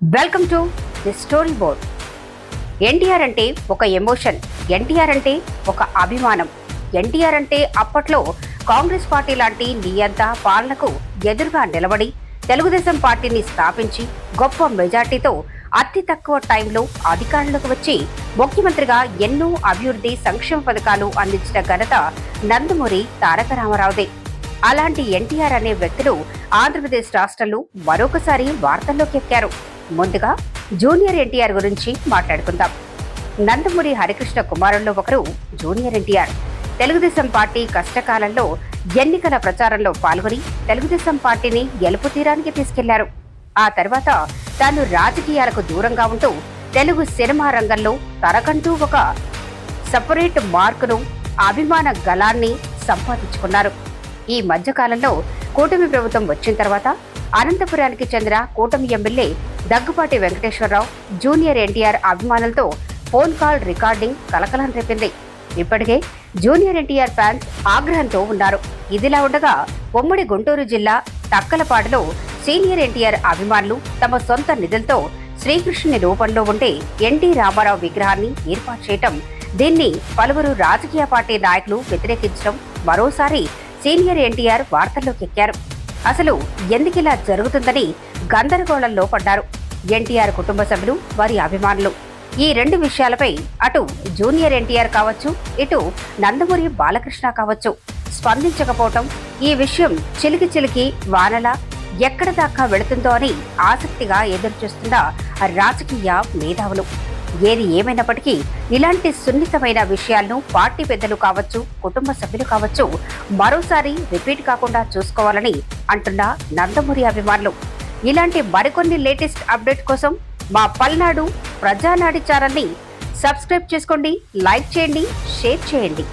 Welcome to the story board NTR అంటే ఒక emotion NTR అంటే ఒక అభిమానం. ఎన్టీఆర్ అంటే అప్పట్లో కాంగ్రెస్ పార్టీ లాంటి నియంత పాలనకు ఎదురుగా నిలబడి తెలుగుదేశం పార్టీని స్థాపించి గొప్ప మెజార్టీతో అతి తక్కువ టైంలో అధికారంలోకి వచ్చి ముఖ్యమంత్రిగా ఎన్నో అభివృద్ధి సంక్షేమ పథకాలు అందించిన ఘనత నందమూరి తారక రామారావుదే. అలాంటి ఎన్టీఆర్ అనే వ్యక్తులు ఆంధ్రప్రదేశ్ రాష్ట్రంలో మరొకసారి వార్తల్లోకి ఎక్కారు. ముందుగా జూనియర్ ఎన్టీఆర్ గురించి మాట్లాడుకుందాం. నందమూరి హరికృష్ణ కుమారుల్లో ఒకరు జూనియర్ ఎన్టీఆర్. తెలుగుదేశం పార్టీ కష్టకాలంలో ఎన్నికల ప్రచారంలో పాల్గొని తెలుగుదేశం పార్టీని గెలుపు తీరానికి తీసుకెళ్ళారు. ఆ తర్వాత తాను రాజకీయాలకు దూరంగా ఉంటూ తెలుగు సినిమా రంగంలో తనకంటూ ఒక సపరేట్ మార్కును అభిమాన గలాన్ని సంపాదించుకున్నారు. ఈ మధ్యకాలంలో కూటమి ప్రభుత్వం వచ్చిన తర్వాత అనంతపురానికి చెందిన కూటమి ఎమ్మెల్యే దగ్గుపాటి వెంకటేశ్వరరావు జూనియర్ ఎన్టీఆర్ అభిమానులతో ఫోన్ కాల్ రికార్డింగ్ కలకలం రేపింది. ఇప్పటికే జూనియర్ ఎన్టీఆర్ ఫ్యాన్స్ ఆగ్రహంతో ఉన్నారు. ఇదిలా ఉండగా ఉమ్మడి గుంటూరు జిల్లా తక్కలపాడులో సీనియర్ ఎన్టీఆర్ అభిమానులు తమ సొంత నిధులతో శ్రీకృష్ణుని రూపంలో ఉండే ఎన్టీ రామారావు విగ్రహాన్ని ఏర్పాటు చేయటం దీన్ని పలువురు రాజకీయ పార్టీ నాయకులు వ్యతిరేకించడం మరోసారి సీనియర్ ఎన్టీఆర్ వార్తల్లోకెక్కారు. అసలు ఎందుకిలా జరుగుతుందని గందరగోళంలో పడ్డారు. ఎన్టీఆర్ కుటుంబ సభ్యులు వారి అభిమానులు. ఈ రెండు విషయాలపై అటు జూనియర్ ఎన్టీఆర్ కావచ్చు ఇటు నందమూరి బాలకృష్ణ కావచ్చు. స్పందించకపోవటం ఈ విషయం చిలికి చిలికి వానలా ఎక్కడ దాకా వెళుతుందో అని ఆసక్తిగా ఎదురుచూస్తున్న రాజకీయ మేధావులు. ఏది ఏమైనప్పటికీ ఇలాంటి సున్నితమైన విషయాలను పార్టీ పెద్దలు కావచ్చు కుటుంబ సభ్యులు కావచ్చు మరోసారి రిపీట్ కాకుండా చూసుకోవాలని అంటున్న నందమూరి అభిమానులు. ఇలాంటి మరికొన్ని లేటెస్ట్ అప్డేట్ కోసం మా పల్నాడు ప్రజానాడి ఛానల్ని సబ్స్క్రైబ్ చేసుకోండి లైక్ చేయండి షేర్ చేయండి.